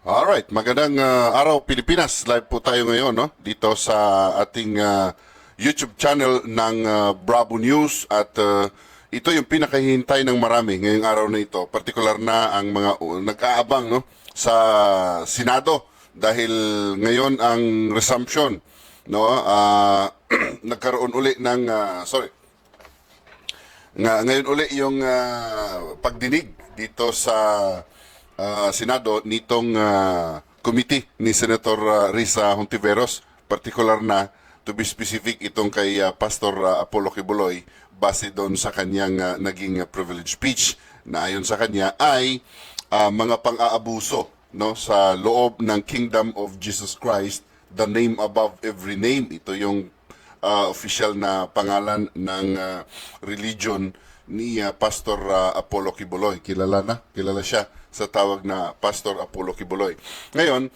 Alright, magandang ah, araw Pilipinas. Live po tayo ngayon no? dito sa ating ah, YouTube channel ng ah, Bravo News at ah, ito yung pinakahihintay ng marami ngayong araw na ito. Partikular na ang mga uh, nag-aabang no? sa Senado dahil ngayon ang resumption no Ah, nagkaroon uli ng ah, sorry nga ngayon uli yung ah, pagdinig dito sa ah, Senado nitong ah, committee ni Senator ah, Risa Hontiveros, particular na to be specific itong kay ah, Pastor ah, Apollo Kibuloy base doon sa kanyang ah, naging ah, privilege speech na ayon sa kanya ay ah, mga pang-aabuso no sa loob ng Kingdom of Jesus Christ, the name above every name. Ito yung uh, official na pangalan ng uh, religion ni uh, Pastor uh, Apollo Kibuloy. Kilala na, kilala siya sa tawag na Pastor Apollo Kibuloy. Ngayon,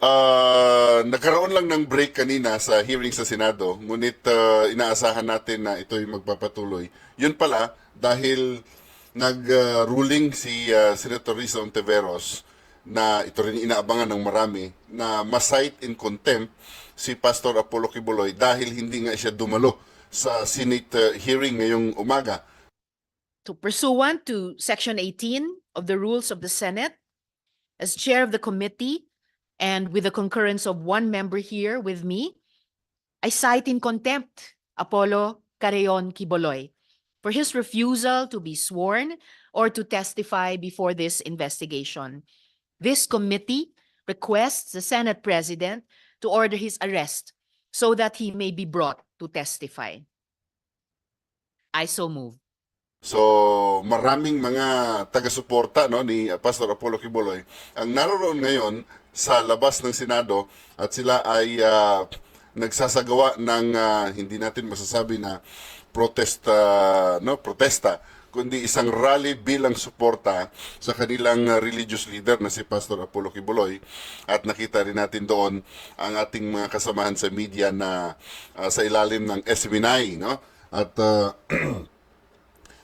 uh, nagkaroon lang ng break kanina sa hearing sa Senado, ngunit uh, inaasahan natin na ito'y magpapatuloy. Yun pala, dahil nag-ruling si uh, Senator Risa Ontiveros na ito rin inaabangan ng marami na ma-cite in contempt si Pastor Apollo Kibuloy dahil hindi nga siya dumalo sa Senate uh, hearing ngayong umaga. To pursuant to Section 18 of the Rules of the Senate, as chair of the committee and with the concurrence of one member here with me, I cite in contempt Apollo Careon Kiboloy for his refusal to be sworn or to testify before this investigation. This committee requests the Senate President to order his arrest so that he may be brought to testify. I so move. So, maraming mga taga-suporta no, ni uh, Pastor Apollo Kibuloy ang naroon ngayon sa labas ng Senado at sila ay uh, nagsasagawa ng uh, hindi natin masasabi na protesta, no, protesta, kundi isang rally bilang suporta sa kanilang uh, religious leader na si Pastor Apollo Kibuloy. At nakita rin natin doon ang ating mga kasamahan sa media na uh, sa ilalim ng SMNI no? At uh,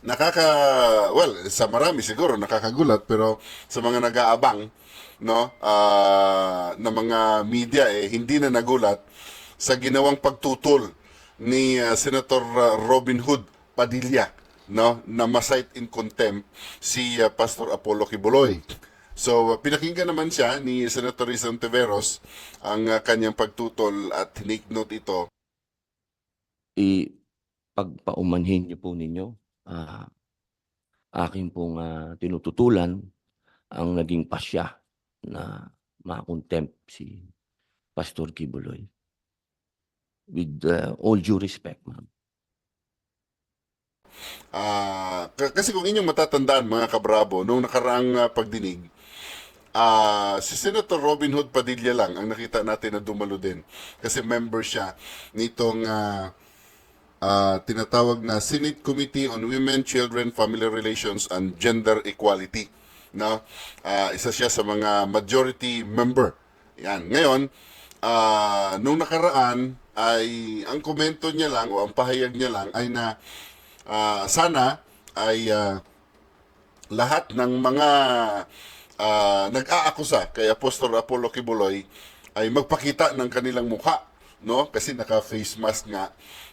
nakaka well sa marami siguro nakakagulat pero sa mga nag-aabang no ah, na mga media eh hindi na nagulat sa ginawang pagtutol ni ah, Senator ah, Robin Hood Padilla no na masite in contempt si ah, Pastor Apollo Kibuloy. So ah, pinakinggan naman siya ni Senator Risa Ontiveros ang ah, kanyang pagtutol at take note ito i pagpaumanhin niyo po ninyo ah akin pong ah, tinututulan ang naging pasya na makontempt si Pastor Kibuloy. With ah, all due respect, ma'am. K- kasi kung inyong matatandaan mga kabrabo, nung nakaraang ah, pagdinig, ah, si Senator Robin Hood Padilla lang ang nakita natin na dumalo din. Kasi member siya nitong ah, ah, tinatawag na Senate Committee on Women, Children, Family Relations and Gender Equality. No? Ah, isa siya sa mga majority member. Yan. Ngayon, ah, nung nakaraan ay ang komento niya lang o ang pahayag niya lang ay na ah, sana ay ah, lahat ng mga ah, nag-aakusa kay Apostol Apollo Kibuloy ay magpakita ng kanilang mukha no kasi naka face mask nga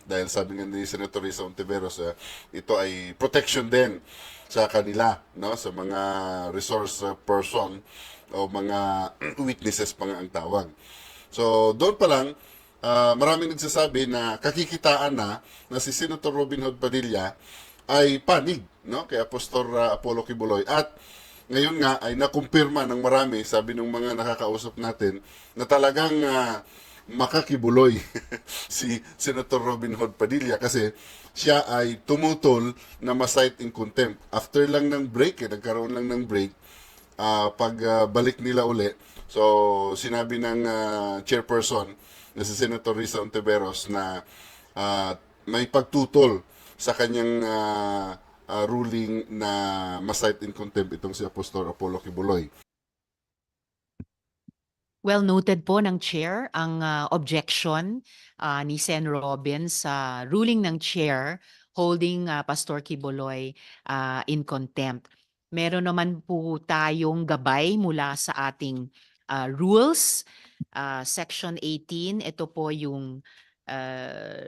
dahil sabi nga ni Senator Risa Ontiveros eh, ito ay protection din sa kanila no? Sa mga resource uh, person o mga witnesses pa nga ang tawag. So doon pa lang ah, maraming nagsasabi na kakikitaan na na si Senator Robin Hood Padilla ay panig no? Kay Apostol uh, Apollo Kibuloy. At ngayon nga ay nakumpirma ng marami sabi ng mga nakakausap natin na talagang ah, makakibuloy si Senator Robin Hood Padilla kasi siya ay tumutol na masite in contempt after lang ng break eh, nagkaroon lang ng break ah, pag ah, balik nila uli so sinabi ng ah, chairperson na si Senator Risa Ontiveros na ah, may pagtutol sa kanyang ah, ah, ruling na masite in contempt itong si Apostol Apollo Kibuloy. Well noted po ng chair ang ah, objection ah, ni Sen Robin sa ruling ng chair holding ah, Pastor Kiboloy ah, in contempt. Meron naman po tayong gabay mula sa ating uh, rules. Uh, Section 18, ito po yung uh,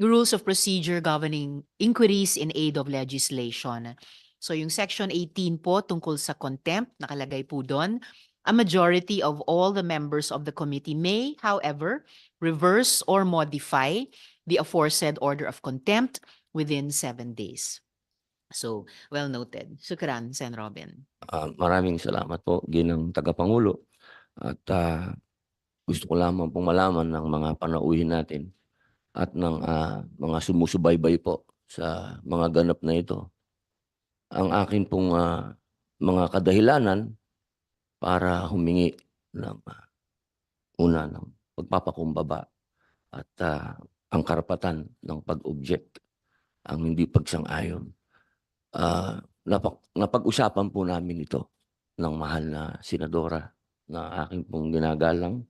rules of procedure governing inquiries in aid of legislation. So yung Section 18 po tungkol sa contempt, nakalagay po doon. A majority of all the members of the committee may, however, reverse or modify the aforesaid order of contempt within seven days. So, well noted. Sukran, Sen. Robin. Ah, maraming salamat po, ginang tagapangulo. At ah, gusto ko lamang pong malaman ng mga panauhin natin at ng ah, mga sumusubaybay po sa mga ganap na ito. Ang akin pong ah, mga kadahilanan para humingi ng ah, una ng pagpapakumbaba at ah, ang karapatan ng pag-object, ang hindi pagsang-ayon. Ah, napag- napag-usapan po namin ito ng mahal na senadora na aking pong ginagalang,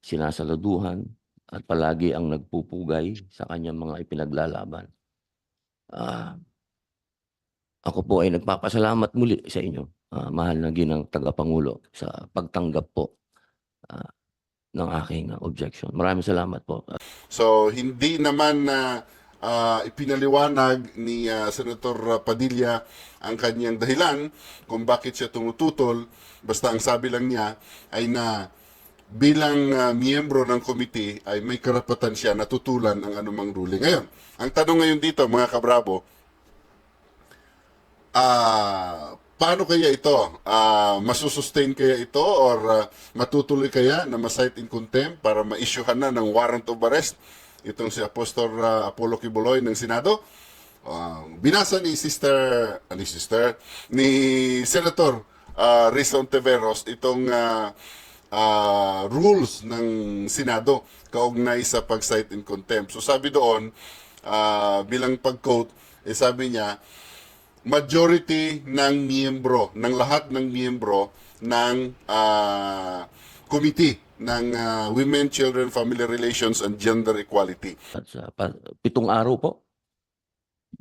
sinasaluduhan at palagi ang nagpupugay sa kanyang mga ipinaglalaban. Ah, ako po ay nagpapasalamat muli sa inyo, ah, mahal na ginang tagapangulo sa pagtanggap po ah, ng aking objection. Maraming salamat po. So, hindi naman na ah, ipinaliwanag ni ah, Senator Padilla ang kanyang dahilan kung bakit siya tumututol. Basta ang sabi lang niya ay na bilang ah, miyembro ng komite ay may karapatan siya na tutulan ang anumang ruling. Ngayon, ang tanong ngayon dito, mga kabrabo, ah paano kaya ito? Ah, masusustain kaya ito or ah, matutuloy kaya na ma-cite in contempt para ma-issuehan na ng warrant of arrest itong si Apostol ah, Apollo Kibuloy ng Senado? Ah, binasa ni Sister, ah, ni Sister, ni Senator uh, Risa Ontiveros itong ah, ah, rules ng Senado kaugnay sa pag-cite in contempt. So sabi doon, ah, bilang pag-quote, eh sabi niya, majority ng miyembro, ng lahat ng miyembro ng ah, committee ng ah, Women, Children, Family Relations and Gender Equality. At sa pa- pitong araw po,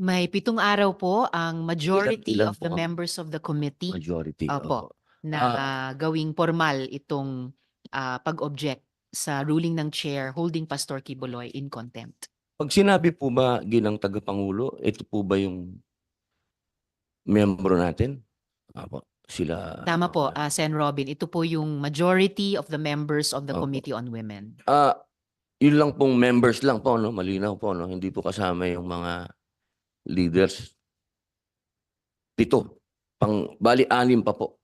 May pitong araw po ang majority ilan of po the ang- members of the committee majority. Opo. na gawing formal itong ah, pag-object sa ruling ng chair holding Pastor Kibuloy in contempt. Pag sinabi po ba ginang tagapangulo, ito po ba yung miyembro natin? Apo, sila. Tama po, ah, Sen. Robin. Ito po yung majority of the members of the Opo. Committee on Women. Ah, yun lang pong members lang po, no? Malinaw po, no? Hindi po kasama yung mga leaders. Pito. Pang, bali, anim pa po.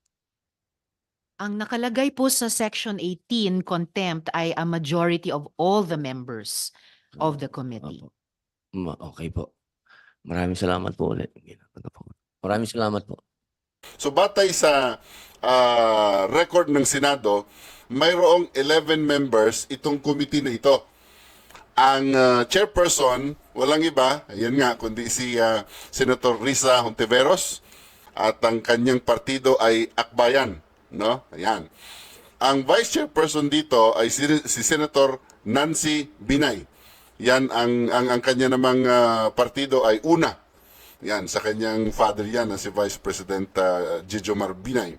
Ang nakalagay po sa Section 18, contempt, ay a majority of all the members of the committee. Opo. Ma- okay po. Maraming salamat po ulit. ginang tagapangulo. Maraming salamat po. So batay sa ah, record ng Senado, mayroong 11 members itong committee na ito. Ang ah, chairperson, walang iba, ayan nga, kundi si ah, Senator Risa Hontiveros at ang kanyang partido ay Akbayan. No? Ayan. Ang vice chairperson dito ay si, si Senator Nancy Binay. Yan ang ang, ang kanya namang ah, partido ay una. Yan sa kanyang father yan si Vice President uh, Gijo Marbinay.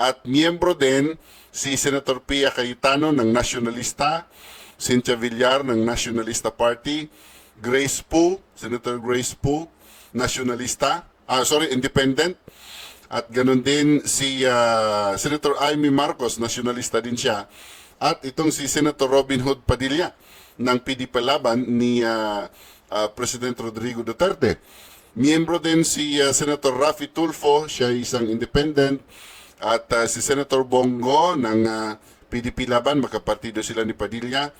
At miyembro din si Senator Pia Cayetano ng Nationalista, Cynthia Villar ng Nationalista Party, Grace Poe, Senator Grace Poe, Nationalista, ah sorry, Independent, at ganun din si ah, Senator Amy Marcos, nationalista din siya. At itong si Senator Robin Hood Padilla ng PDP Laban ni ah, ah, President Rodrigo Duterte. Miyembro din si ah, Senator Rafi Tulfo, siya ay isang independent. At ah, si Senator Bongo ng ah, PDP Laban, magkapartido sila ni Padilla.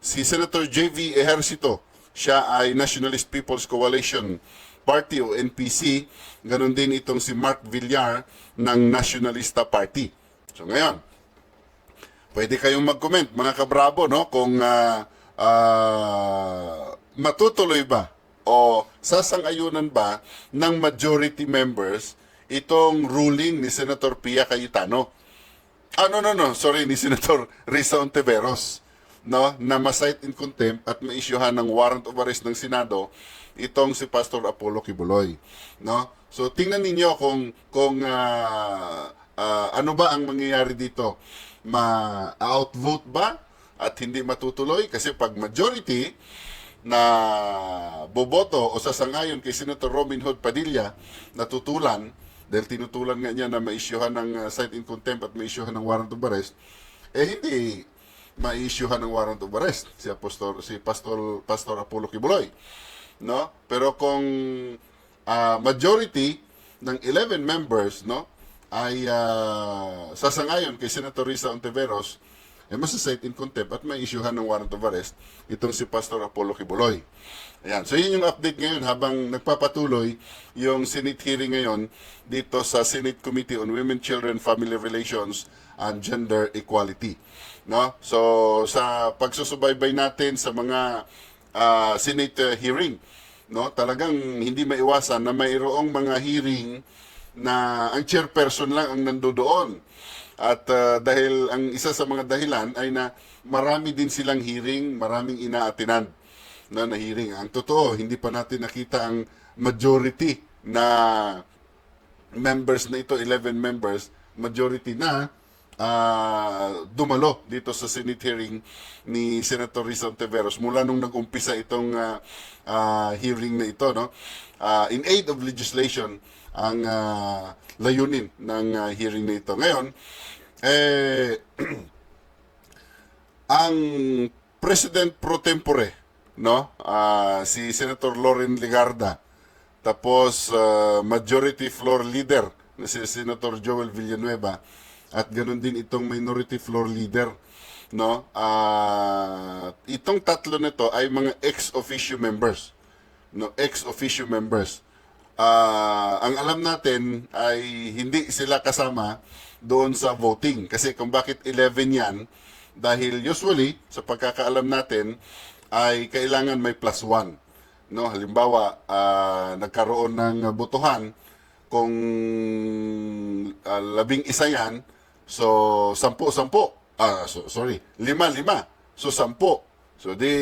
Si Senator JV Ejercito, siya ay Nationalist People's Coalition Party o NPC. Ganon din itong si Mark Villar ng Nationalista Party. So ngayon, pwede kayong mag-comment mga kabrabo no kung ah, ah, matutuloy ba o sasang-ayunan ba ng majority members itong ruling ni Senator Pia Cayetano. Ah, no, no, no. Sorry, ni Senator Risa Ontiveros. No, na ma-cite in contempt at ma-issuehan ng warrant of arrest ng Senado itong si Pastor Apollo Kibuloy. No? So, tingnan ninyo kung, kung ah, ah, ano ba ang mangyayari dito? Ma-outvote ba at hindi matutuloy? Kasi pag majority na boboto o sasangayon kay Senator Robin Hood Padilla na tutulan dahil tinutulan nga niya na ma-issuehan ng uh, cite in contempt at ma-issuehan ng warrant of arrest, eh hindi ma-issuehan ng warrant of arrest si Apostol si Pastor Pastor Apollo Kibuloy no? Pero kung ah, majority ng 11 members no ay ah, sasangayon kay Senator Risa Ontiveros eh masasite in contempt at may issuehan ng warrant of arrest itong si Pastor Apollo Kibuloy. Ayan. So yun yung update ngayon habang nagpapatuloy yung Senate hearing ngayon dito sa Senate Committee on Women, Children, Family Relations and Gender Equality. No? So sa pagsusubaybay natin sa mga ah, Senate uh, hearing, no? Talagang hindi maiwasan na mayroong mga hearing na ang chairperson lang ang nandoon. At uh, dahil ang isa sa mga dahilan ay na marami din silang hearing, maraming inaatinan na na hearing. Ang totoo, hindi pa natin nakita ang majority na members na ito, 11 members, majority na ah, dumalo dito sa Senate hearing ni Senator Risa Ontiveros mula nung nag-umpisa itong ah, ah, hearing na ito no? Ah, in aid of legislation ang ah, layunin ng ah, hearing na ito. Ngayon eh ang President pro tempore no? Ah, si Senator Loren Ligarda tapos ah, majority floor leader na si Senator Joel Villanueva at ganoon din itong minority floor leader no? Ah, itong tatlo na to ay mga ex officio members no? Ex officio members. Ah, ang alam natin ay hindi sila kasama doon sa voting. Kasi kung bakit 11 yan dahil usually sa pagkakaalam natin ay kailangan may plus 1 no? Halimbawa ah, nagkaroon ng botohan kung ah, labing isa yan so sampu sampu ah so, sorry. Lima lima. So sampu so di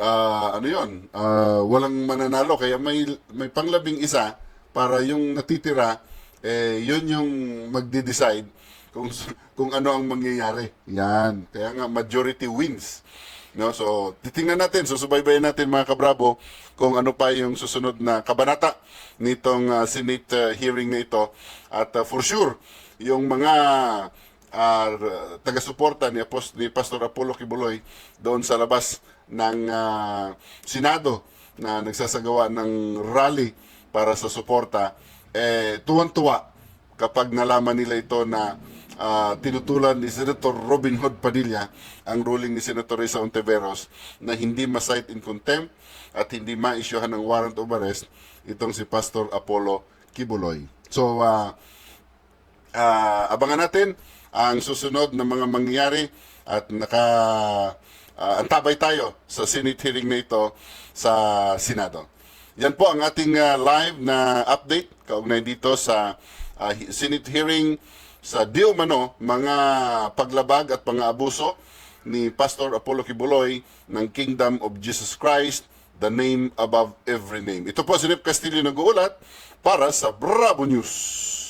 ah, ano yon ah, walang mananalo. Kaya may may panglabing isa para yung natitira eh yun yung magde-decide kung kung ano ang mangyayari. Yan. Kaya nga majority wins. No? So titingnan natin. Susubaybayan natin mga kabrabo kung ano pa yung susunod na kabanata nitong ah, Senate ah, hearing na ito. At ah, for sure yung mga ah, taga-suporta ni, Apos- ni Pastor Apollo Kibuloy doon sa labas ng ah, Senado na nagsasagawa ng rally para sa suporta, eh, tuwan-tuwa kapag nalaman nila ito na ah, tinutulan ni Senator Robin Hood Padilla ang ruling ni Senator Risa Ontiveros na hindi ma-cite in contempt at hindi ma-issuehan ng warrant of arrest itong si Pastor Apollo Kibuloy. So, ah, ah, abangan natin ang susunod na mga mangyayari at naka ah, antabay tayo sa Senate hearing na ito sa Senado. Yan po ang ating ah, live na update kaugnay dito sa hi- Senate hearing sa di umano mga paglabag at pang-aabuso ni Pastor Apollo Kibuloy ng Kingdom of Jesus Christ, the name above every name. Ito po si Nip Castillo nag-uulat para sa Bravo News.